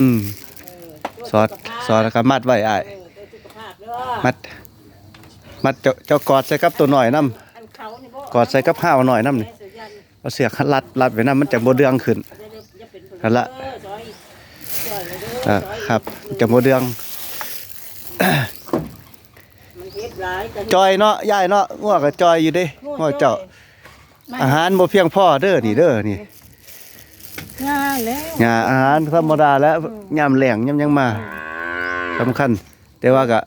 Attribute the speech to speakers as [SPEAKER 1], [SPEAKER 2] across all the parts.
[SPEAKER 1] อืม
[SPEAKER 2] เออ
[SPEAKER 1] สอดสอดแล้วก็มัดไว้อ้าย
[SPEAKER 2] เออตัวสุขภาพเด้อ
[SPEAKER 1] มัด มัดเจ้าเจ้ากอดใส่กับตัวหน่อยนํ
[SPEAKER 2] อันเขานี่บ่
[SPEAKER 1] กอดใส่กับห้าวหน่อยนํนี่
[SPEAKER 2] แม่เสือยัน
[SPEAKER 1] เอาเสียกรัดรัดไว้นํมันจะบ่เดืองขึ้น
[SPEAKER 2] เดี๋ยวๆอย่าเป็นผ
[SPEAKER 1] นั่นละ
[SPEAKER 2] เด้อจอยจอยเลยเด้อ
[SPEAKER 1] อ่า
[SPEAKER 2] จอย
[SPEAKER 1] ครับจะบ่เดือง
[SPEAKER 2] มันเฮ็ดหลายแต่
[SPEAKER 1] จอยเนาะยายเนาะงัวก็จอยอยู่เด้งัวเจ้า อาหารบ่เพียงพอเด้อนี่เด้อนี่
[SPEAKER 2] ง่ายแล้ว
[SPEAKER 1] หญ้าอาหารธรรมดาแล้วยามแล้งยามหยังมาสำคัญ แต่ว่าก็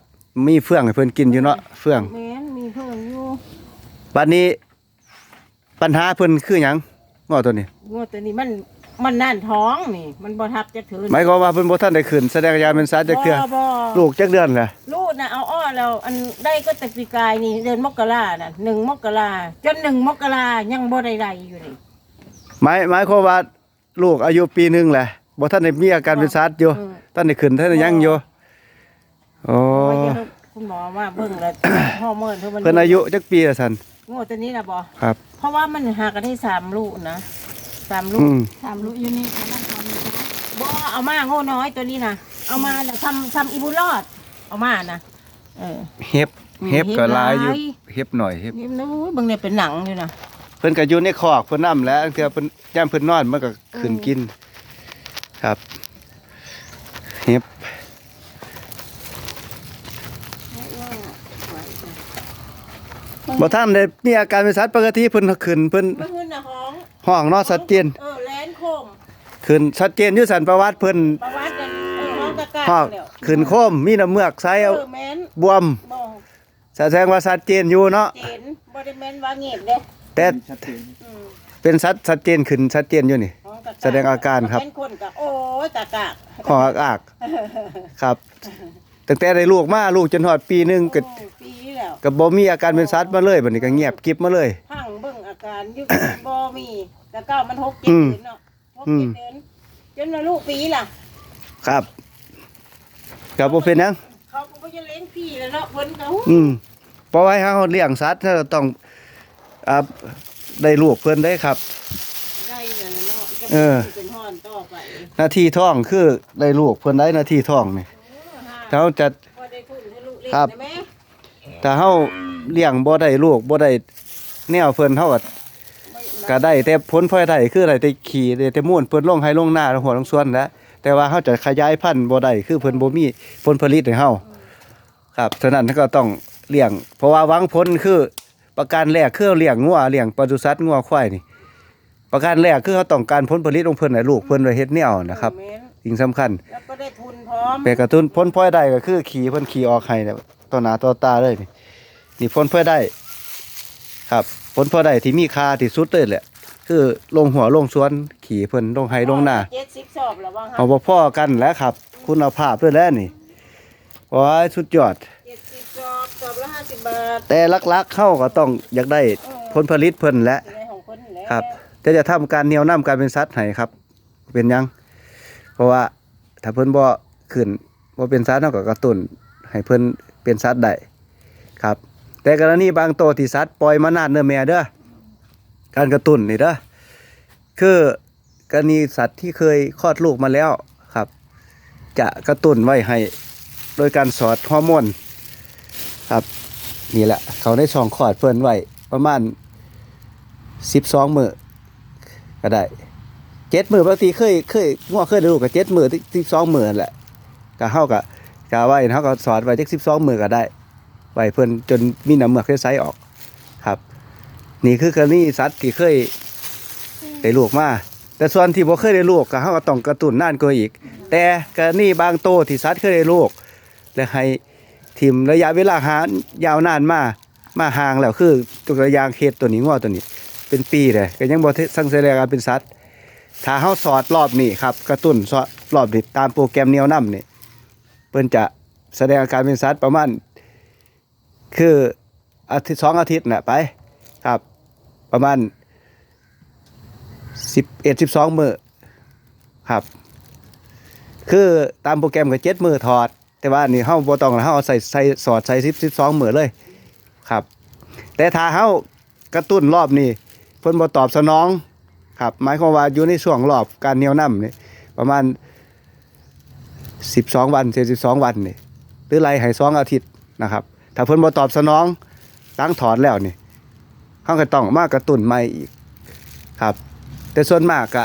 [SPEAKER 1] มีเฟื่องให้เพิ่นกินอยู่เนาะเฟื่อง
[SPEAKER 2] แม่นมีเพิ่นอยู่
[SPEAKER 1] บัดนี้ปัญหาเพิ่นคือหยังง้อตัวนี้
[SPEAKER 2] งวดตัวนี้มันมันน่านท้องนี่ มันบ่ทับจะถือ
[SPEAKER 1] หมายความว่าเพิ่นบ่ทันได้ขึ้นแสดงยาเป็นสารจักเทื่อ
[SPEAKER 2] บ่บ่
[SPEAKER 1] ลูกจักเดือนแหละ
[SPEAKER 2] ลูกน่ะเอาอ้อแล้วอันได้ก็แต่ปีกายนี่เดือนมกราน่ะหนึ่งมกราจนหนึ่งมกรายังบ่ได้ไรอยู่นี่
[SPEAKER 1] หมายหมายความว่า ลูกอายุปีหนึงแหละบ่ทันได้มีอาการเป็นสารอยู่
[SPEAKER 2] อืม
[SPEAKER 1] ทันได้ขึ้นทันได้หยังอยู่โอ้
[SPEAKER 2] เพราะว่าเดี๋ยวคุณหมอมาเบิ่งแล้วฮอร์โมนเพิ่นมัน
[SPEAKER 1] เพิ่นอายุจักปีละซั่น
[SPEAKER 2] งวดตัวนี้น่ะบ่
[SPEAKER 1] ครับ
[SPEAKER 2] เพราะว่ามันหากันได้สามลูกนะสามลูก
[SPEAKER 1] อืม
[SPEAKER 2] สามลูกอยู่นี่เขาต้องทำนะบ่เอามาโง่น้อยตัวนี้นะเอามาน่ะทำทำอีบุญรอด เอามานะเออ
[SPEAKER 1] เห็บ
[SPEAKER 2] อืม
[SPEAKER 1] เห็บก็หลายอยู่
[SPEAKER 2] เห็บหลาย
[SPEAKER 1] เห็บหน่อยเห็บ
[SPEAKER 2] นี่นู้ยเบิ่งเนี่ยเป็นหนังอยู่นะ
[SPEAKER 1] เพิ่นก็อยู่ในคอกเพิ่นนํแหล้วเทื่อเพิ่นยามเพิ่นนอนมันก็ขึ้นกิน ครับเห็บบ่ทันได้มีอาการเป็นสัตว์ปกติเพิ่นขึ้นเพิ่น
[SPEAKER 2] เมื่อคืนน่ะห้อง
[SPEAKER 1] ห้องเนาะชัดเจน
[SPEAKER 2] เออแลนโคม
[SPEAKER 1] ขึ้นชัดเจนอยู่สันประวัติเพิ่น
[SPEAKER 2] ประวัติกันเออห้องตะกร้า
[SPEAKER 1] ห้อง
[SPEAKER 2] แล้ว
[SPEAKER 1] ขึ้นโคมมีน้ำเมือกใส
[SPEAKER 2] เอ
[SPEAKER 1] เอา
[SPEAKER 2] อแม่น
[SPEAKER 1] บวม
[SPEAKER 2] บ่
[SPEAKER 1] แสดงว่าชัดเจนอยู่เนาะ
[SPEAKER 2] เจนบ่ได้แม่นว่าเงียบเด้
[SPEAKER 1] แต่
[SPEAKER 2] อืม
[SPEAKER 1] เป็นชัดชัดเจนขึ้นชัดเจนอยู่นี่
[SPEAKER 2] ห้องตะกร้า
[SPEAKER 1] แสดงอาการครับ
[SPEAKER 2] เป็นคนก็โอ้ยตะกร้า
[SPEAKER 1] ห้องอากๆครับ ตั้งแต่ได้ลูกมาลูกจนฮอดปีหนึงก็
[SPEAKER 2] โอ้ปีแล้ว
[SPEAKER 1] ก็บ่มีอาการเป็นสัตว์มาเลยบัดนี้ก็เงียบกริบมาเลย
[SPEAKER 2] พังเบิ่งอาการอยู่บ่มีแต่เก้ามันหกเจ็
[SPEAKER 1] อื
[SPEAKER 2] ด
[SPEAKER 1] ม
[SPEAKER 2] เดือนเนาะหก
[SPEAKER 1] อื
[SPEAKER 2] เจ็
[SPEAKER 1] ม
[SPEAKER 2] ดเดือนจนมาลูกปีล่ะ
[SPEAKER 1] ครับก็บ่เป็นหยัง
[SPEAKER 2] เขาก็บ่จะเลี้ยงพี่แล้วเนาะเพิ่นก็
[SPEAKER 1] อืมเพราะว่าเฮาเลี้ยงสัตว์เราต้อง อ่าได้ลูกเพิ่นได้ครับ
[SPEAKER 2] ได้แล้วเนาะจะ
[SPEAKER 1] เออ
[SPEAKER 2] เป็นฮ้อนต่อไป
[SPEAKER 1] หน้าที่ท้องคือได้ลูกเพิ่นได้หน้าที่ท้องนี่ถ้าเราจะ
[SPEAKER 2] พอได้ทุนให้ลูกเลี้ยง
[SPEAKER 1] ครับ
[SPEAKER 2] ได้ไหม
[SPEAKER 1] ถ้าเฮาเลี้ยงบ่ได้ลูกบ่ได้แนวเพิ่นเฮาก็
[SPEAKER 2] ไม่
[SPEAKER 1] ก็ได้แต่ผลพลอยได้คือได้แต่ขี้ได้แต่มูลเพิ่นลงให้ลงหน้าลงหัวลงสวนแหล้วแต่ว่าเฮาจะขยายพันธุ์บ่ได้คือเพิ่นบ่มีผลผลิตให้เฮาครับฉะนั้นก็ต้องเลี้ยง เพราะว่าหวังผลคือ ประการแรกคือเลี้ยงงัวเลี้ยงปศุสัตว์งัวควายนี่ ประการแรกคือเขาต้องการผลผลิตของเพิ่นให้ลูกเพิ่นไว้เฮ็ดแนวนะครับ
[SPEAKER 2] แม่น
[SPEAKER 1] สิ่งสำคัญ
[SPEAKER 2] แล้วก็ได้ทุนพร้อม
[SPEAKER 1] เป็นกระตุ้นผลพลอยได้ก็คือขี่เพิ่นขี่ออกให้เนี่ยต่อหน้าต่อตาเลยนี่นี่ผลพลอยได้ ครับผลพลอยได้ที่มีค่าที่สุดเลยแหละคือลงหัวลงสวนขี่เพิ่นลงไห้ลงหน้า
[SPEAKER 2] เจ็ดสิบสอบแล้วว่า
[SPEAKER 1] เอาบ่พอกันแหล้วครับ คุณภาพด้วยแหล้วนี่ว้ายสุดยอด
[SPEAKER 2] เจ็ดสิบสอบสอ บละห้าสิบบาท
[SPEAKER 1] แต่ลักๆเข้าก็ต้องอยากได้ผลผลิตเพิ่นแหละ
[SPEAKER 2] ในของคนแหละ
[SPEAKER 1] ครับแต่จะทำการเหนียวน้ำการเป็นสัตว์ให้ครับ เป็นหยัง เพราะว่าถ้าเพิ่นบ่ขึ้นบ่เป็นสัตว์เฮาก็กระตุ้นให้เพิ่นเป็นสัตว์ได้ครับ แต่กรณีบางตัวที่สัตว์ปล่อยมานานเนื้อแม่เด้อการกระตุ้นนี่เด้อคือกรณีสัตว์ที่เคยคลอดลูกมาแล้วครับ จะกระตุ้นไว้ให้ โดยการสอดฮอร์โมนครับ นี่แหละ เขาได้ช่องคลอดเพิ่นไว้ประมาณสิบสองมือก็ได้เจ็ดมือบางทีเคยเคยง้อเคยได้ลูกกับเจ็ดมือสิบสองมือนั่นแหละก็เฮากับกาไว้เฮาก็สอนไว้จักสิบสองมือก็ได้ไว้เพิ่นจนมีน้ำเมือกใสๆออกครับ นี่คือกรณีสัตว์ที่เคยได้ลูกมาแต่ส่วนที่บ่เคยได้ลูกก็เฮาก็ต้องกระตุ้นนานกว่าอีก แต่กรณีบางโตวที่สัตว์เคยได้ลูกและให้ ทิมระยะเวลาหายาวนานมามาห่างแล้วคือตัวอย่างเคสตัวนี้งอตัวนี้ เป็นปีเลยก็ยังบ่ทันสังเสริการเป็นสัตว์ถ้าเฮาสอดรอบนี้ครับกระตุ้นสอดรอบนี้ตามโปรแกรมแนวนํนี่เพิ่นจะแสดงอาการเป็นสัตว์ประมาณคืออาทิตย์สองอาทิตย์น่ะไปครับ ประมาณ11 12มื้อครับ คือตามโปรแกรมก็7มื้อถอด แต่ว่านี่เฮาบ่ต้องเฮาเอาใส่ใส่สอดใส่10 12มื้อเลยครับ แต่ถ้าเฮากระตุ้นรอบนี้เพิ่นบ่ตอบสนองครับหมายความว่าอยู่ในช่วงรอบการเหนียวน้ำนี่ประมาณ 12 วัน72วันนี่หรือไล่ให้สองอาทิตย์นะครับ ถ้าเพิ่นบ่ตอบสนองล้างถอนแล้วนี่เฮาก็ต้องมากระตุ้นใหม่อีกครับ แต่ส่วนมากก็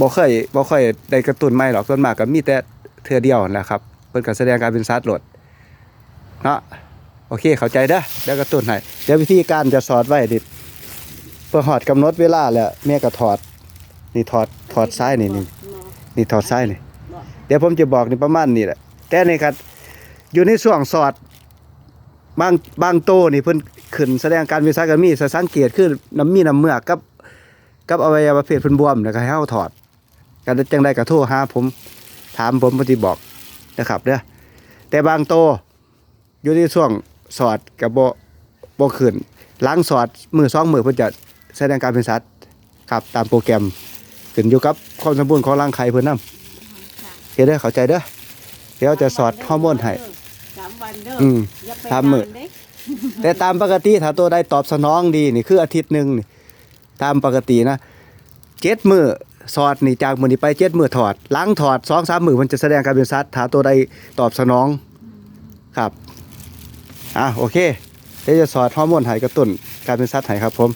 [SPEAKER 1] บ่เคยบ่ค่อยได้กระตุ้นใหม่หรอกส่วนมากก็มีแต่ เทื่อเดียวนั่นแหละครับ เพิ่นก็แสดงการเป็นสัตว์โลดเนาะโอเคเข้าใจเด้อเดี๋ยวกระตุ้นให้เดี๋ยววิธีการจะสอดไว้ดิเพื่อหอดกำหนดเวลาแล้วแม่ก็ถอดนี่ถอดถอดซ้ายนี่นี่นี่ถอดซ้ายนี่เดี๋ยวผมจะบอกนี่ประมาณนี้แหละแต่นี่ครับอยู่ในช่วงสอดบางบางโตนี่เพิ่นขึ้นแสดงการวิสาหกิจมีสสังเกตคือน้ำมีน้ำเมือกกับ กับอวัยวะเพศเพิ่นบวมแล้วก็ให้เฮาถอดกันจังได๋ก็โทรหาผม ถามผมบ่สิบอกนะครับเด้อแต่บางโตอยู่ในช่วงสอดกับบ่บ่ขึ้นหลังสอดมือสองมือเพิ่นจะแสดงการเป็นสัตว์ครับตามโปรแกรมขึ้นอยู่กับความสมบูรณ์ของร่างกายเพิ่นนำเฮ็ดได้อเข้าใจเด้อเดี๋ยวจะสอดฮอร์โมนให้
[SPEAKER 2] สามวันเด้อ
[SPEAKER 1] อืม
[SPEAKER 2] อย่าไป
[SPEAKER 1] สามมื้อ
[SPEAKER 2] นนเด้
[SPEAKER 1] แต่ตามปกติถ้าตัวใดตอบสนองดีนี่คืออาทิตย์หนึ่งนี่ตามปกตินะเจ็ดมือ สอดนี่จากมือนี้ไปเจ็ดมือถอดล้างถอดสองสามมือมันจะแสดงการเป็นซัดถาตัวใดตอบสนองครับอะโอเคเดี๋ยวจะสอดฮอร์โมนให้กระตุ้นการเป็นสัตว์ให้ครับผม